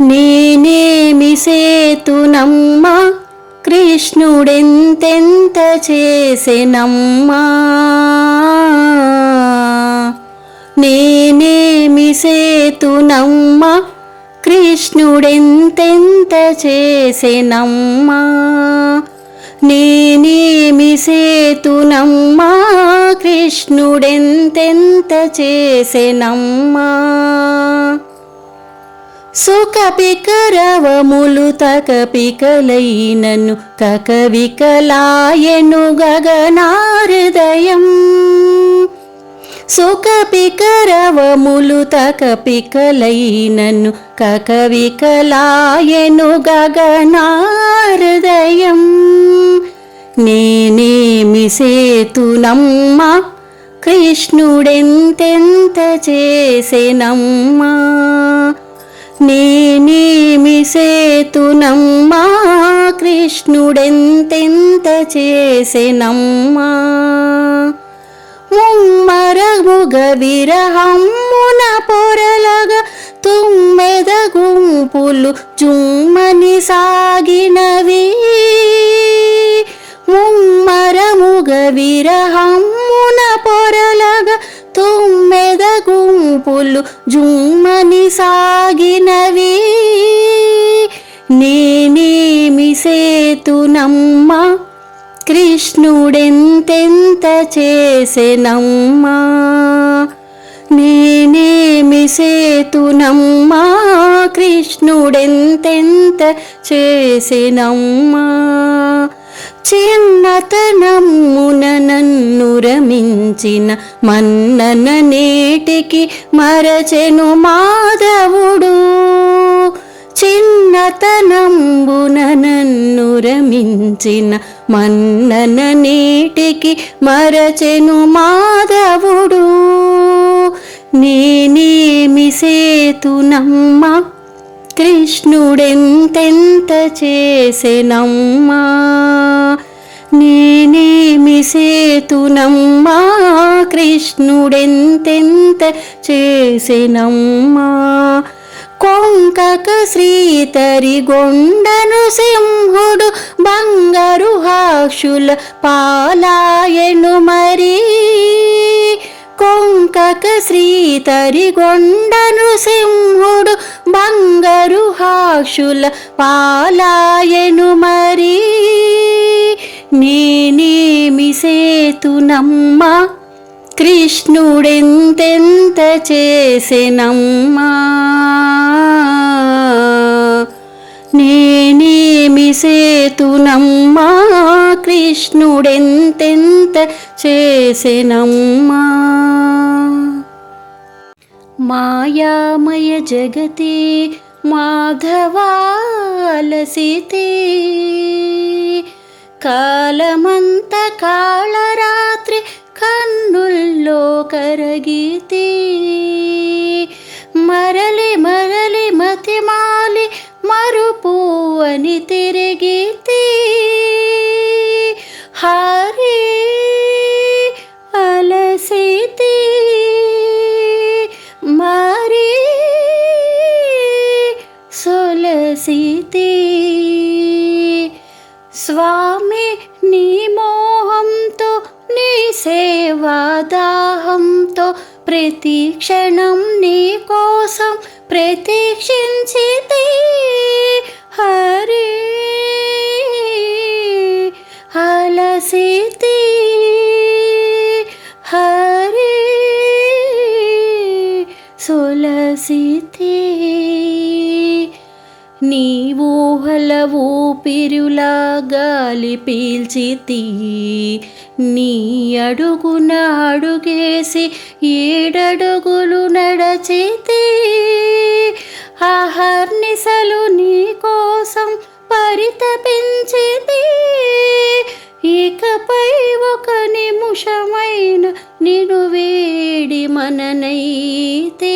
నేనేమి సేతునమ్మా? కృష్ణుడెంతెంత చేసెనమ్మా? నేనేమి సేతునమ్మా? కృష్ణుడెంతెంత చేసెనమ్మా? నేనేమి సేతునమ్మా? కృష్ణుడెంతెంత చేసెనమ్మా? సుఖపికరవములు తకపికలైనను కకవికలాయను గగనాహృదయం సుఖపికరవములు తకపికలైనను కకవికలాయను గగనాహృదయం నేనేమి సేతునమ్మా? కృష్ణుడెంతెంత చేసెనమ్మా? నేనేమి సేతునమ్మా? కృష్ణుడెంతెంత చేసెనమ్మా? ముమ్మరముగ విరహమ్మున పొరలగ తుమ్మెద గుంపులు జుమ్మని సాగినవి. ముమ్మరముగ విరహమ్మున పొరలగ తుమ్మెద గుంపులు జుమ్మని చేసేతునమ్మా. కృష్ణుడెంతెంత చేసెనమ్మా. నేనేమి సేతునమ్మా. కృష్ణుడెంతెంత చేసెనమ్మా. చిన్నతనమ్మున నన్ను రమించిన మన్నన నేటికి మరచెను మాధవుడు. చిన్నతనంబున నన్ను రమించిన మన్నన నేటికి మరచెను మాధవుడు. నేనేమి సేతునమ్మా కృష్ణుడెంతెంత చేసెనమ్మా? నేనేమి సేతునమ్మా కృష్ణుడెంతెంత చేసెనమ్మా? కొంకక శ్రీతరి గొండను సింహుడు బంగారు హాక్షుల పాలాయను మరి. కొంకక శ్రీతరి గొండను సింహుడు బంగారు హాక్షుల పాలాయను మరి. నేనేమి సేతునమ్మా? కృష్ణుడెంతెంత చేసినమ్మా? నేనేమి సేతునమ్మా కృష్ణుడెంతెంత చేసెనమ్మా. మాయామయ జగతి మాధవాలసితే కాలమంత కాళరాత్రి కన్నుల్లో కరగితే మరలి మరలి మతిమాలి మరుపు అని తిరిగితే హరి అలసితే మరి సొలసితే స్వామి నీ మోహంతో నీ సేవాదాహంతో ప్రతి క్షణం నీ కోసం ప్రతీక్షించితే హరి అలసితే హరి సొలసితే నీ ఊహల ఊపిరులా గాలి పీల్చితి నీ అడుగున అడుగేసి ఏడడుగులు నడచితే ఆహర్నిసలు నీ కోసం పరితపించితే ఇకపై ఒక నిముషమైన నిను వేడి మననైతే